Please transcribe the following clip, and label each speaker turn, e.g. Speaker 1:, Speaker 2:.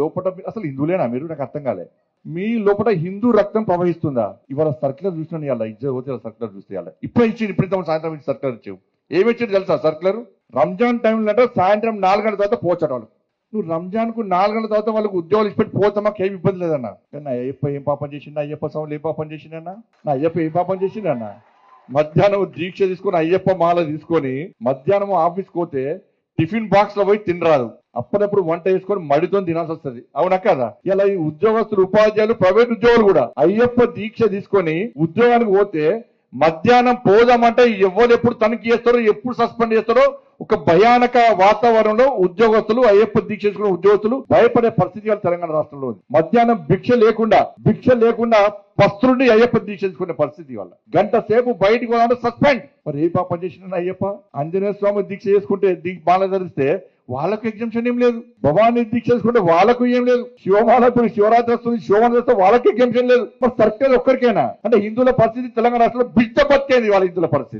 Speaker 1: లోపల అసలు హిందువులేనా మీరు? నాకు అర్థం కాలే. మీ లోపల హిందూ రక్తం ప్రవహిస్తుందా? ఇవాళ సర్క్యులర్ చూసిన ఇవాళ ఇజ్జత్ పోతే సర్కులర్ చూస్తే ఇవాళ ఇప్పుడు ఇచ్చింది ఇప్పుడు ఇంత సాయంత్రం ఇచ్చి సర్క్యులర్ ఇచ్చావు. ఏమి ఇచ్చింది తెలుసా సర్కులర్ రంజాన్ టైంలో అంటే సాయంత్రం నాలుగు గంటల తర్వాత పోచాడు వాళ్ళు. నువ్వు రంజాన్కు నాలుగు గంటల తర్వాత వాళ్ళకి ఉద్యోగాలు ఇచ్చిపెట్టి పోతే మాకు ఏమి ఇబ్బంది లేదన్నా. కానీ నా అయ్యప్ప ఏం పాపం చేసిండు? అయ్యప్ప స్వాములు ఏం పాపం చేసిండన్నా? నా అయ్యప్ప ఏం పాపం చేసిండన్నా? మధ్యాహ్నం దీక్ష తీసుకొని అయ్యప్ప మాల తీసుకొని మధ్యాహ్నం ఆఫీస్కి పోతే టిఫిన్ బాక్స్లో పోయి తినరాదు. అప్పుడప్పుడు వంట చేసుకొని మడితో తినాల్సి వస్తుంది. అవునా కదా? ఇలా ఈ ఉద్యోగస్తులు ఉపాధ్యాయులు ప్రైవేట్ ఉద్యోగులు కూడా అయ్యప్ప దీక్ష తీసుకొని ఉద్యోగానికి పోతే మధ్యాహ్నం పోదామంటే ఎవరు ఎప్పుడు తనిఖీ చేస్తారో ఎప్పుడు సస్పెండ్ చేస్తారో ఒక భయానక వాతావరణంలో ఉద్యోగస్తులు అయ్యప్ప దీక్ష చేసుకున్న ఉద్యోగస్తులు భయపడే పరిస్థితి వాళ్ళ తెలంగాణ రాష్ట్రంలో ఉంది. మధ్యాహ్నం భిక్ష లేకుండా భిక్ష లేకుండా పస్తులుండి అయ్యప్ప దీక్ష చేసుకునే పరిస్థితి వాళ్ళ గంట సేపు బయటకు పోదామంటే సస్పెండ్. మరి ఏ పాపం చేసిన అయ్యప్ప ఆంజనేయ స్వామి దీక్ష చేసుకుంటే దీక్ష మాల ధరిస్తే వాళ్ళకు ఎగ్జామ్షన్ ఏం లేదు. భవానీ దీక్ష చేసుకుంటే వాళ్ళకు ఏం లేదు. శివమాలకుడు శివరాత్రి వస్తుంది శివమాల చేస్తే వాళ్ళకి ఎగ్జామ్షన్ లేదు. మరి సర్కిల్ ఒక్కరికైనా? అంటే హిందువుల పరిస్థితి తెలంగాణ రాష్ట్రంలో బిడ్డ బతికేది వాళ్ళ హిందువుల పరిస్థితి.